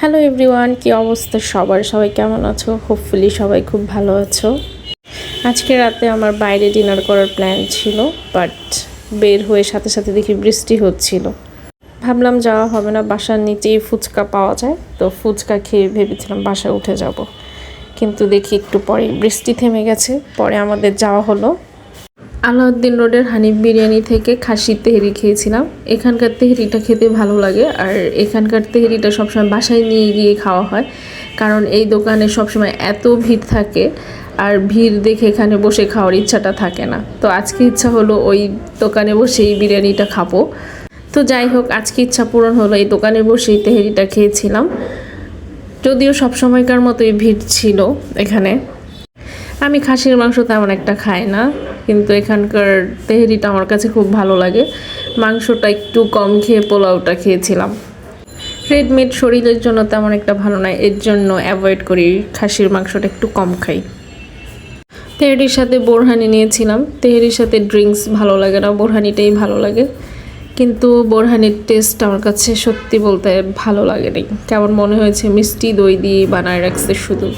Hello everyone, কি অবস্থা সবার? সবাই কেমন আছো? হোপফুলি সবাই খুব ভালো আছো। আজকে রাতে আমার বাইরে ডিনার করার প্ল্যান ছিল বাট বের হয়ে সাথে সাথে দেখি বৃষ্টি হচ্ছিল। ভাবলাম যাওয়া হবে না, বাসার নিচেই ফুচকা পাওয়া যায়, তো ফুচকা খেয়ে ভেবেছিলাম বাসায় উঠে যাব। কিন্তু দেখি একটু পরে বৃষ্টি থেমে গেছে, পরে আমাদের যাওয়া হলো। আলাউদ্দিন রোডের হানিফ বিরিয়ানি থেকে খাসি তেহরি খেয়েছিলাম। এখানকার তেহরিটা খেতে ভালো লাগে আর এখানকার তেহরিটা সবসময় বাসায় নিয়ে গিয়ে খাওয়া হয়। কারণ এই দোকানে সবসময় এত ভিড় থাকে আর ভিড় দেখে এখানে বসে খাওয়ার ইচ্ছাটা থাকে না। তো আজকে ইচ্ছা হলো ওই দোকানে বসেই বিরিয়ানিটা খাব। তো যাই হোক, আজকে ইচ্ছা পূরণ হলো এই দোকানে বসেই তেহরিটা খেয়েছিলাম। যদিও সব সময়কার মতোই ভিড় ছিল এখানে। আমি খাসির মাংস তেমন একটা খাই না। কিন্তু এখানকার তেহেরিটা আমার কাছে খুব ভালো লাগে। মাংসটা একটু কম খেয়ে পোলাওটা খেয়েছিলাম। রেড মিট শরীরের জন্য তেমন একটা ভালো নয়, এর জন্য অ্যাভয়েড করি, খাসির মাংসটা একটু কম খাই। তেহেরির সাথে বোরহানি নিয়েছিলাম। তেহেরির সাথে ড্রিঙ্কস ভালো লাগে না, বোরহানিটাই ভালো লাগে। কিন্তু বোরহানির টেস্ট আমার কাছে সত্যি বলতে ভালো লাগেনি। কেমন মনে হয়েছে, মিষ্টি দই দিয়ে বানায় রাখছে শুধু।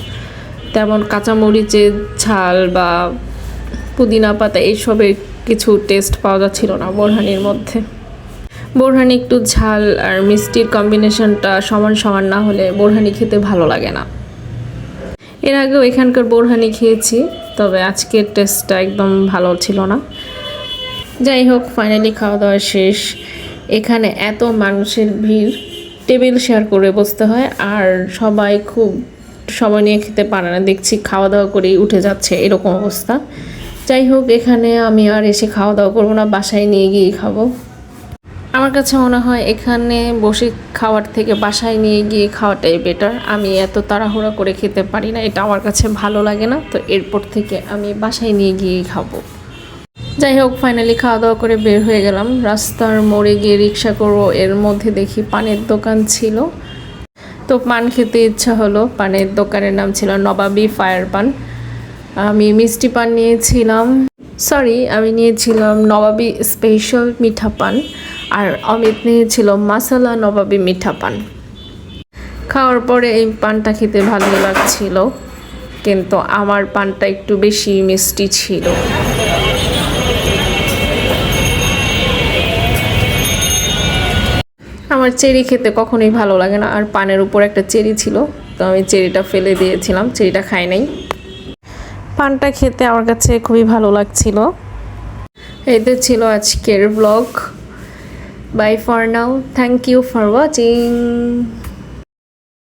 তেমন কাঁচামরিচের ঝাল বা পুদিনা পাতা এইসবের কিছু টেস্ট পাওয়া যাচ্ছিল না বোরহানির মধ্যে। বোরহানি একটু ঝাল আর মিষ্টির কম্বিনেশনটা সমান সমান না হলে বোরহানি খেতে ভালো লাগে না। এর আগেও এখানকার বোরহানি খেয়েছি, তবে আজকের টেস্টটা একদম ভালো ছিল না। যাই হোক ফাইনালি খাওয়া দাওয়া শেষ। এখানে এত মানুষের ভিড় টেবিল শেয়ার করে বসতে হয় আর সবাই খুব সময় নিয়ে খেতে পারে না। দেখছি খাওয়া দাওয়া করেই উঠে যাচ্ছে এরকম অবস্থা। যাই হোক, এখানে আমি আর এসে খাওয়া দাওয়া করব না, বাসায় নিয়ে গিয়ে খাব। আমার কাছে মনে হয় এখানে বসে খাওয়ার থেকে বাসায় নিয়ে গিয়ে খাওয়াটাই বেটার আমি এত তাড়াহুড়া করে খেতে পারি না, এটা আমার কাছে ভালো লাগে না, তো এরপর থেকে আমি বাসায় নিয়ে গিয়েই খাব। যাই হোক ফাইনালি খাওয়া দাওয়া করে বের হয়ে গেলাম। রাস্তার মোড়ে গিয়ে রিক্সা করব, এর মধ্যে দেখি পানের দোকান ছিল। তো পান খেতে ইচ্ছা হলো, পানের দোকানের নাম ছিল নবাবি ফায়ার পান। আমি মিষ্টি পান নিয়েছিলাম। সরি আমি নিয়েছিলাম নবাবি স্পেশাল মিঠা পান আর অমিত নিয়েছিল মাসালা নবাবী মিঠা পান। খাওয়ার পরে এই পানটা খেতে ভালোই লাগছিল, কিন্তু আমার পানটা একটু বেশি মিষ্টি ছিল। আমার চেরি খেতে কখনোই ভালো লাগে না, আর পানের উপর একটা চেরি ছিল, তো আমি চেরিটা ফেলে দিয়েছিলাম, চেরিটা খাই নাই। পানটা খেতে আমার কাছে খুবই ভালো লাগছিল। এতে ছিল আজকের blog bye for now thank you for watching